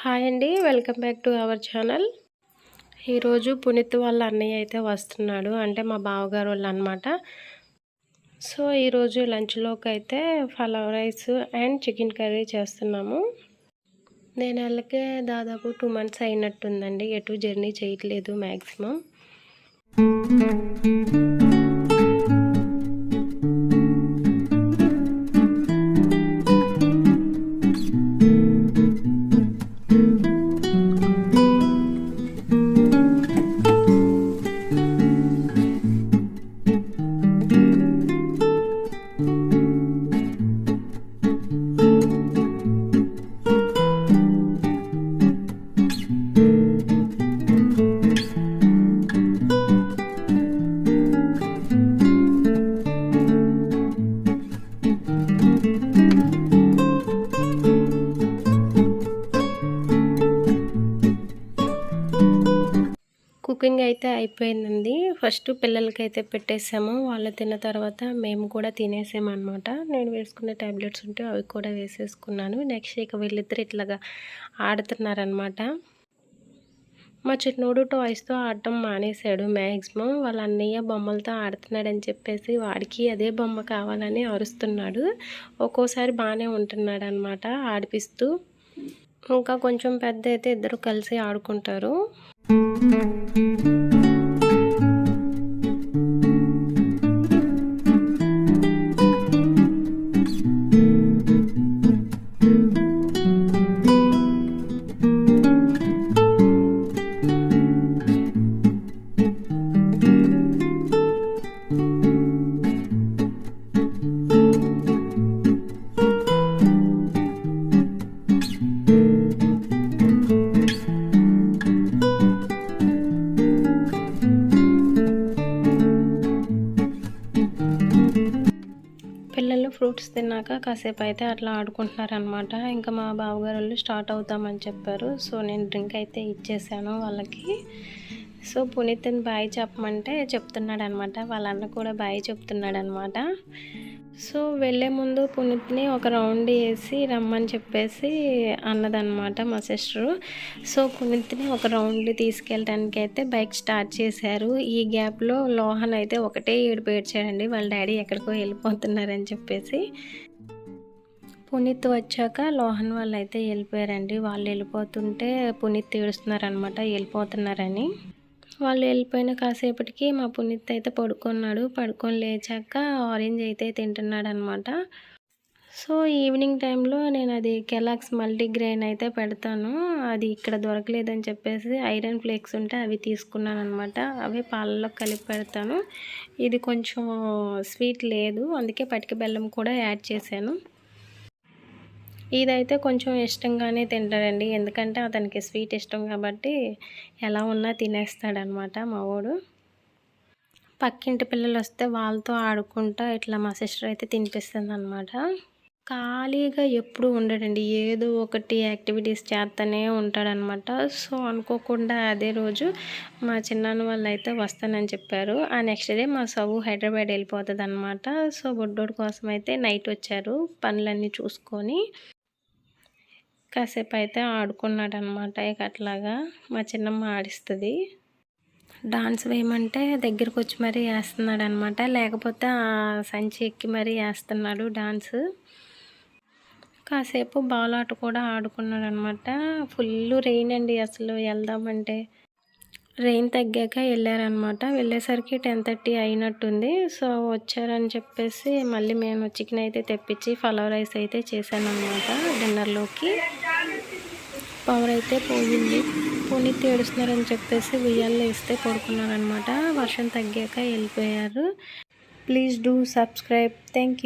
Hi అండి welcome back to our channel. ఈరోజు పునీత్ వాళ్ళ అన్నయ్య అయితే వస్తున్నాడు అంటే మా బావగారు వాళ్ళు అనమాట సో ఈరోజు లంచ్లోకి అయితే pulao rice and chicken curry చేస్తున్నాము. నేను వెళ్ళకే దాదాపు టూ మంత్స్ అయినట్టుందండి ఎటు జర్నీ చేయట్లేదు మ్యాక్సిమం కుకింగ్ అయితే అయిపోయిందండి. ఫస్ట్ పిల్లలకి అయితే పెట్టేసాము. వాళ్ళు తిన్న తర్వాత మేము కూడా తినేసాము అనమాట నేను వేసుకున్న ట్యాబ్లెట్స్ ఉంటే అవి కూడా వేసేసుకున్నాను. నెక్స్ట్ ఇక వీళ్ళిద్దరు ఇట్లాగా ఆడుతున్నారనమాట మా చిన్నోడు టాయ్స్తో ఆడటం మానేశాడు మ్యాక్సిమం వాళ్ళ అన్నయ్య బొమ్మలతో ఆడుతున్నాడని చెప్పేసి వాడికి అదే బొమ్మ కావాలని అరుస్తున్నాడు. ఒక్కోసారి బాగానే ఉంటున్నాడు అనమాట ఆడిపిస్తూ. ఇంకా కొంచెం పెద్ద అయితే ఇద్దరు కలిసి ఆడుకుంటారు. ఫ్రూట్స్ తిన్నాక కాసేపు అయితే అట్లా ఆడుకుంటున్నారనమాట ఇంకా మా బావగారు వాళ్ళు స్టార్ట్ అవుతామని చెప్పారు. సో నేను డ్రింక్ అయితే ఇచ్చేసాను వాళ్ళకి. సో పునీత్ని బాయ్ చెప్పమంటే చెప్తున్నాడనమాట వాళ్ళ అన్న కూడా బాయ్ చెప్తున్నాడనమాట సో వెళ్ళే ముందు పునీత్ని ఒక రౌండ్ వేసి రమ్మని చెప్పేసి అన్నదనమాట మా సిస్టరు. సో పునీత్ని ఒక రౌండ్ తీసుకెళ్ళడానికి అయితే బైక్ స్టార్ట్ చేశారు. ఈ గ్యాప్లో లోహన్ అయితే ఒకటే ఏడుపు ఏడ్చాడండి వాళ్ళ డాడీ ఎక్కడికో వెళ్ళిపోతున్నారని చెప్పేసి. పునీత్ వచ్చాక లోహన్ వాళ్ళు అయితే వెళ్ళిపోయారండి. వాళ్ళు వెళ్ళిపోతుంటే పునీత్ ఏడుస్తున్నారనమాట వెళ్ళిపోతున్నారని. వాళ్ళు వెళ్ళిపోయిన కాసేపటికి మా పునీత్ అయితే పడుకున్నాడు. పడుకొని లేచాక ఆరెంజ్ అయితే తింటున్నాడు అనమాట సో ఈవినింగ్ టైంలో నేను అది కెలాక్స్ మల్టీగ్రెయిన్ అయితే పెడతాను. అది ఇక్కడ దొరకలేదని చెప్పేసి ఐరన్ ఫ్లేక్స్ ఉంటే అవి తీసుకున్నాను అనమాట అవి పాలలో కలిపి పెడతాను. ఇది కొంచెం స్వీట్ లేదు. అందుకే పటిక బెల్లం కూడా యాడ్ చేశాను. ఇదైతే కొంచెం ఇష్టంగానే తింటాడండి. ఎందుకంటే అతనికి స్వీట్ ఇష్టం కాబట్టి ఎలా ఉన్నా తినేస్తాడనమాట మా వాడు. పక్కింటి పిల్లలు వస్తే వాళ్ళతో ఆడుకుంటా ఇట్లా మా సిస్టర్ అయితే తినిపిస్తుంది అనమాట ఖాళీగా ఎప్పుడు ఉండడండి. ఏదో ఒకటి యాక్టివిటీస్ చేస్తూనే ఉంటాడనమాట. సో అనుకోకుండా అదే రోజు మా చిన్నాన్న వాళ్ళు అయితే వస్తానని చెప్పారు. ఆ నెక్స్ట్ డే మా సవ్వు హైదరాబాద్ వెళ్ళిపోతుంది అనమాట సో బొడ్డోడు కోసం అయితే నైట్ వచ్చారు. పనులన్నీ చూసుకొని కాసేపు అయితే ఆడుకున్నాడనమాట. ఇక అట్లాగా మా చిన్నమ్మ ఆడిస్తుంది. డాన్స్ వేయమంటే దగ్గరకు వచ్చి మరీ వేస్తున్నాడు అనమాట లేకపోతే సంచి ఎక్కి మరీ వేస్తున్నాడు డాన్స్. కాసేపు బాల్ ఆట కూడా ఆడుకున్నాడు అనమాట ఫుల్ రెయిన్ అండి అసలు వెళ్దామంటే. రెయిన్ తగ్గాక వెళ్ళారనమాట. వెళ్ళేసరికి టెన్ థర్టీ అయినట్టుంది. సో వచ్చారని చెప్పేసి మళ్ళీ మేము చికెన్ అయితే తెప్పించి ఫలవ్ రైస్ అయితే చేశాను అనమాట డిన్నర్లోకి. పవర్ అయితే పోయింది. పోనీ తేడుస్తున్నారని చెప్పేసి ఉయ్యాల్లో వేస్తే పడుకున్నారనమాట వర్షం తగ్గాక వెళ్ళిపోయారు. Please do subscribe thank